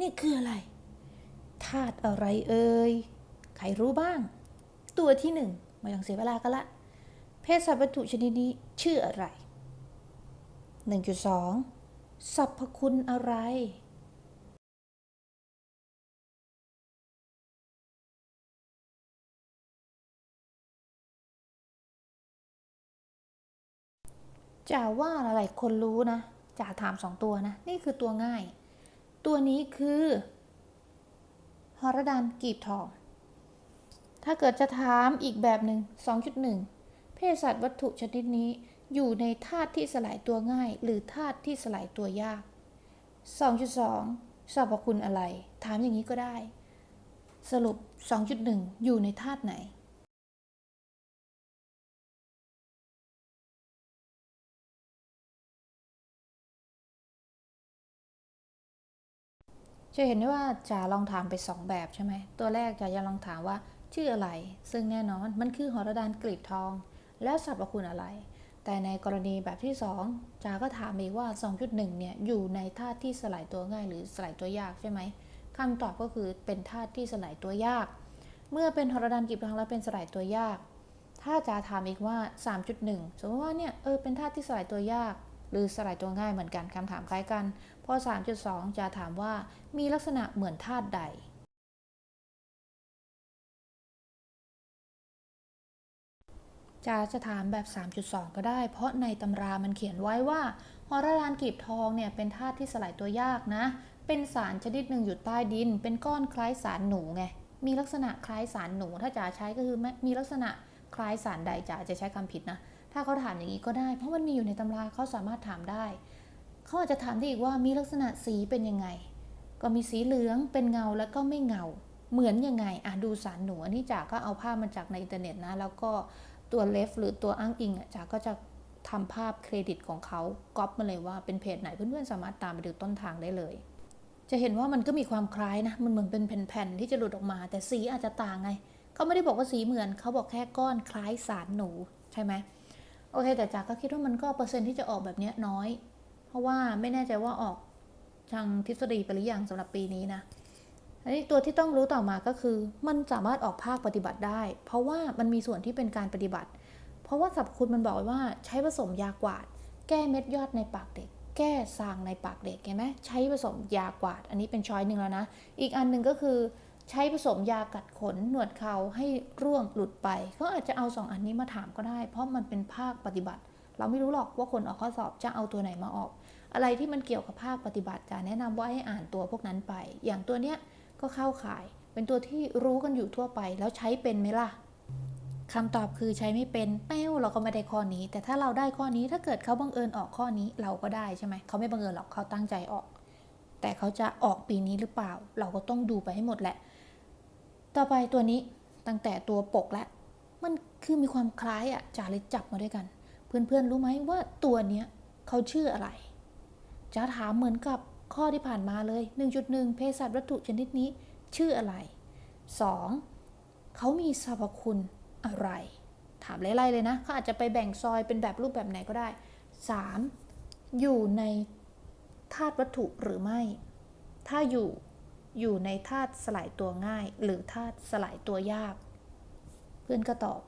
นี่คืออะไรธาตุอะไรเอ่ยใครรู้บ้าง ตัวที่หนึ่งไม่ต้องเสียเวลากันละ เพศสัตว์วัตถุชนิดนี้ชื่ออะไร 1.2 สรรพคุณอะไรจ่าว่าหลายๆคนรู้นะจ่าถามสองตัวนะ นี่คือตัวง่าย ตัวนี้คือฮอรดานกีบทอง ถ้าเกิดจะถามอีกแบบหนึ่ง2.1 เพศสัตว์วัตถุชนิดนี้อยู่ในธาตุที่สลายตัวง่าย หรือธาตุที่สลายตัวยาก 2.2 สรรพคุณอะไร ถามอย่างนี้ก็ได้ สรุป 2.1 อยู่ในธาตุไหน จะเห็นได้ว่าจ๋าลองถามไปสองแบบใช่ไหม ตัวแรกจ๋าจะลองถามว่าชื่ออะไร ซึ่งแน่นอนมันคือหอระดานกลีบทอง แล้วสรรพคุณอะไร แต่ในกรณีแบบที่สองจ๋าก็ถามอีกว่า 2.1 เนี่ยอยู่ในธาตุที่สลายตัวง่าย หรือสลายตัวยากใช่ไหมคำตอบก็คือเป็นธาตุที่สลายตัวยาก เมื่อเป็นหอระดานกลีบทองแล้วเป็นสลายตัวยาก ถ้าจ๋าถามอีกว่า 3.1 สมมติว่าเนี่ยเออเป็นธาตุที่สลายตัวยาก หรือสลายตัวง่ายเหมือนกันคำถามคล้ายกันพอ3.2 จะถามว่ามีลักษณะเหมือนธาตุใดจะจะถามแบบ 3.2 ก็ได้ เพราะในตำรามันเขียนไว้ว่าฮอร์รานกีบทองเนี่ยเป็นธาตุที่สลายตัวยากนะ เป็นสารชนิดหนึ่งอยู่ใต้ดิน เป็นก้อนคล้ายสารหนูไง มีลักษณะคล้ายสารหนู ถ้าจ๋าใช้ก็คือมีลักษณะคล้ายสารใดจ๋าจะใช้คำผิดนะ ถ้าเขาถามอย่างนี้ก็ได้ เพราะมันมีอยู่ในตำราเขาสามารถถามได้เขาอาจจะถามได้อีกว่ามีลักษณะสีเป็นยังไง ก็มีสีเหลืองเป็นเงาแล้วก็ไม่เงา เหมือนยังไงอะดูสารหนูอันนี้จ๋าก็เอาภาพมาจากในอินเทอร์เน็ตนะ แล้วก็ตัวเลฟหรือตัวอ้างอิงอะจ๋าก็จะทำภาพเครดิตของเขาก๊อปมาเลยว่าเป็นเพจไหนเพื่อนๆสามารถตามไปดูต้นทางได้เลย จะเห็นว่ามันก็มีความคล้ายนะ มันเหมือนเป็นแผ่นๆที่จะหลุดออกมา แต่สีอาจจะต่างไงเขาไม่ได้บอกว่าสีเหมือนเขาบอกแค่ก้อนคล้ายสารหนูใช่ไหม โอเค แต่จ๋าก็คิดว่ามันก็เปอร์เซ็นต์ที่จะออกแบบนี้น้อย เพราะว่าไม่แน่ใจว่าออกทางทฤษฎีไปหรือยังสำหรับปีนี้นะอันนี้ตัวที่ต้องรู้ต่อมาก็คือ มันสามารถออกภาคปฏิบัติได้ เพราะว่ามันมีส่วนที่เป็นการปฏิบัติ เพราะว่าสรรพคุณมันบอกไว้ว่าใช้ผสมยากวาด แก้เม็ดยอดในปากเด็ก แก้ซางในปากเด็กเห็นไหมใช้ผสมยากวาด อันนี้เป็นช้อยหนึ่งแล้วนะ อีกอันหนึ่งก็คือ ใช้ผสมยากัดขนหนวดเขาให้ร่วงหลุดไป ก็อาจจะเอาสองอันนี้มาถามก็ได้ เพราะมันเป็นภาคปฏิบัติ เราไม่รู้หรอกว่าคนออกข้อสอบจะเอาตัวไหนมาออก อะไรที่มันเกี่ยวกับภาคปฏิบัติจะแนะนำว่าให้อ่านตัวพวกนั้นไป อย่างตัวเนี้ยก็เข้าข่าย เป็นตัวที่รู้กันอยู่ทั่วไป แล้วใช้เป็นไหมล่ะคำตอบคือใช้ไม่เป็นแป้วเราก็ไม่ได้ข้อนี้ แต่ถ้าเราได้ข้อนี้ถ้าเกิดเขาบังเอิญออกข้อนี้เราก็ได้ใช่ไหมเขาไม่บังเอิญหรอกเขาตั้งใจออก แต่เขาจะออกปีนี้หรือเปล่า เราก็ต้องดูไปให้หมดแหละ ต่อไปตัวนี้ตั้งแต่ตัวปกและ มันคือมีความคล้ายอะจ่าเลยจับมาด้วยกัน เพื่อนๆรู้ไหมว่าตัวเนี้ยเขาชื่ออะไรจะถามเหมือนกับข้อที่ผ่านมาเลย 1.1เภสัชวัตถุชนิดนี้ชื่ออะไร 2. เขามีสรรพคุณอะไร ถามไล่ๆเลยนะเขาอาจจะไปแบ่งซอยเป็นแบบรูปแบบไหนก็ได้ 3. อยู่ในธาตุวัตถุหรือไม่ ถ้าอยู่ อยู่ในธาตุสลายตัวง่าย หรือธาตุสลายตัวยาก เพื่อนก็ตอบ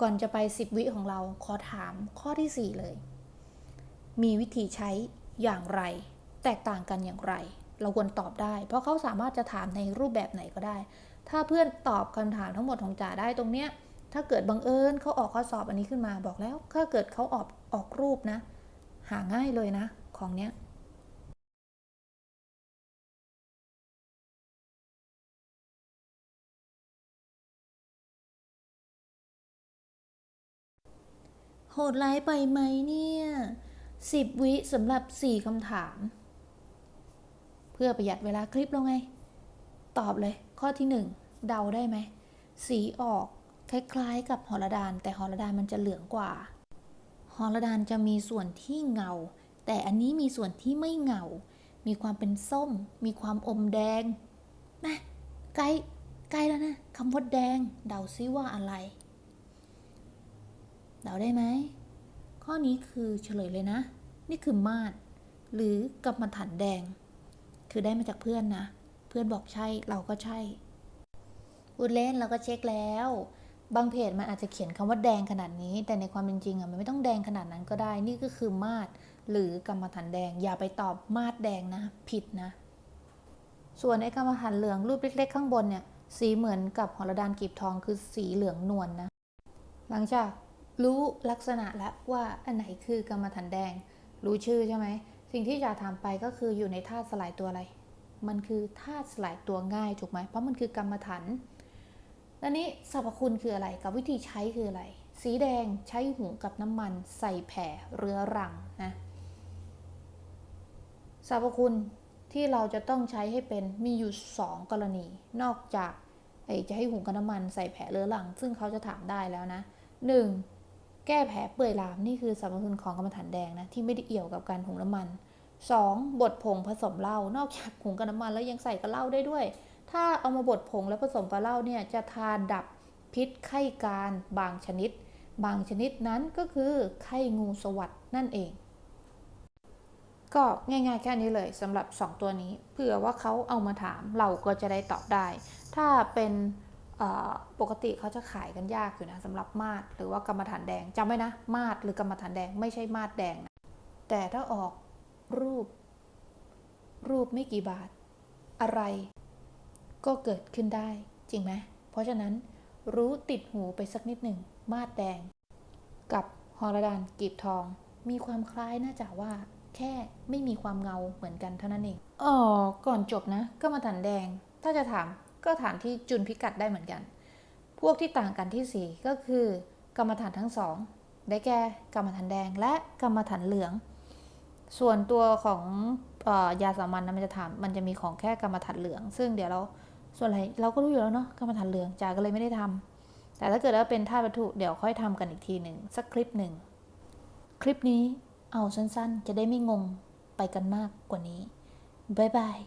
ก่อนจะไป10วิของเราขอถามข้อที่ 4 เลย มีวิธีใช้อย่างไร แตกต่างกันอย่างไร เราควรตอบได้ เพราะเขาสามารถจะถามในรูปแบบไหนก็ได้ ถ้าเพื่อนตอบคำถามทั้งหมดของจ่าได้ตรงเนี้ยถ้าเกิดบังเอิญเขาออกข้อสอบอันนี้ขึ้นมาบอกแล้ว ถ้าเกิดเขาออกออกรูปนะ หาง่ายเลยนะ ของเนี้ย โหดร้ายไปไหมเนี่ยสิบวิสำหรับสี่คำถาม เพื่อประหยัดเวลาคลิปเราไง ตอบเลย ข้อที่หนึ่งเดาได้ไหม สีออกคล้ายๆกับฮอลดาน แต่ฮอลดานมันจะเหลืองกว่าฮอลดานจะมีส่วนที่เงา แต่อันนี้มีส่วนที่ไม่เงา มีความเป็นส้ม มีความอมแดงนะใกล้ใกล้แล้วนะคำว่าแดง เดาซิว่าอะไร เดาได้ไหม ข้อนี้คือเฉลยเลยนะ นี่คือมาดหรือกำมะถันแดง คือได้มาจากเพื่อนนะ เพื่อนบอกใช่เราก็ใช่พูดเล่นเราก็เช็คแล้ว บางเพจมันอาจจะเขียนคำว่าแดงขนาดนี้ แต่ในความเป็นจริงอะมันไม่ต้องแดงขนาดนั้นก็ได้ นี่ก็คือมาดหรือกรรมฐานแดง อย่าไปตอบมาดแดงนะ ผิดนะ ส่วนไอ้กรรมฐานเหลืองรูปเล็ก ๆ ข้างบนเนี่ยสีเหมือนกับหอระดานกีบทองคือสีเหลืองนวลนนะ หลังจาก รู้ลักษณะแล้วว่าอันไหนคือกรรมฐานแดง รู้ชื่อใช่ไหม สิ่งที่จะถามไปก็คืออยู่ในธาตุสลายตัวอะไร มันคือธาตุสลายตัวง่ายถูกไหม เพราะมันคือกรรมฐานแล้วนี้สรรพคุณคืออะไร กับวิธีใช้คืออะไร สีแดงใช้หุงกับน้ำมันใส่แผ่เรื้อรังนะสรรพคุณที่เราจะต้องใช้ให้เป็นมีอยู่ 2 กรณี นอกจากไอ้จะให้หุงกับน้ำมันใส่แผลเรื้อรัง ซึ่งเขาจะถามได้แล้วนะ 1. แก้แผลเปื่อยลามนี่คือสรรพคุณของกรรมฐานแดงนะที่ไม่ได้เอี่ยวกับการหุงน้ำมัน 2. บดผงผสมเหล้านอกจากหุงกับน้ำมันแล้วยังใส่กับเหล้าได้ด้วย ถ้าเอามาบดผงแล้วผสมกับเหล้าเนี่ยจะทาดับพิษไข้การบางชนิด บางชนิดนั้นก็คือไข้งูสวัสดนั่นเอง ก็ง่ายๆแค่นี้เลยสำหรับ 2 ตัวนี้เผื่อว่าเขาเอามาถามเราก็จะได้ตอบได้ ถ้าเป็น ปกติเขาจะขายกันยากอยู่นะสำหรับมาดหรือว่ากรรมฐานแดงจำไว้นะ มาดหรือกรรมฐานแดงไม่ใช่มาดแดงนะแต่ถ้าออกรูป รูปไม่กี่บาท อะไร ก็เกิดขึ้นได้จริงไหมเพราะฉะนั้นรู้ติดหูไปสักนิดหนึ่ง มาดแดง กับฮอรดานกีบทอง มีความคล้ายน่าจะว่า แค่ไม่มีความเงาเหมือนกันเท่านั้นเองอ๋อก่อนจบนะก็มฐานแดงถ้าจะถาม ก็ถามที่จุนพิกัดได้เหมือนกัน พวกที่ต่างกันที่ 4 ก็คือกรรมฐานทั้งสองได้แก่กรรมฐานแดงและกรรมฐานเหลือง ส่วนตัวของออยาสามัญนะมันจะถามมันจะมีของแค่กรรมฐานเหลือง ซึ่งเดี๋ยวเราส่วนอะไรเราก็รู้อยู่แล้วเนาะกรรมฐานเหลืองจ่าก็เลยไม่ได้ทำแต่ถ้าเกิดว่าเป็นธาตุวัตถุเดี๋ยวค่อยทำกันอีกทีหนึ่งสักคลิปหนึ่งคลิปนี้เอาสั้นๆ จะได้ไม่งงไปกันมากกว่านี้บ๊ายบาย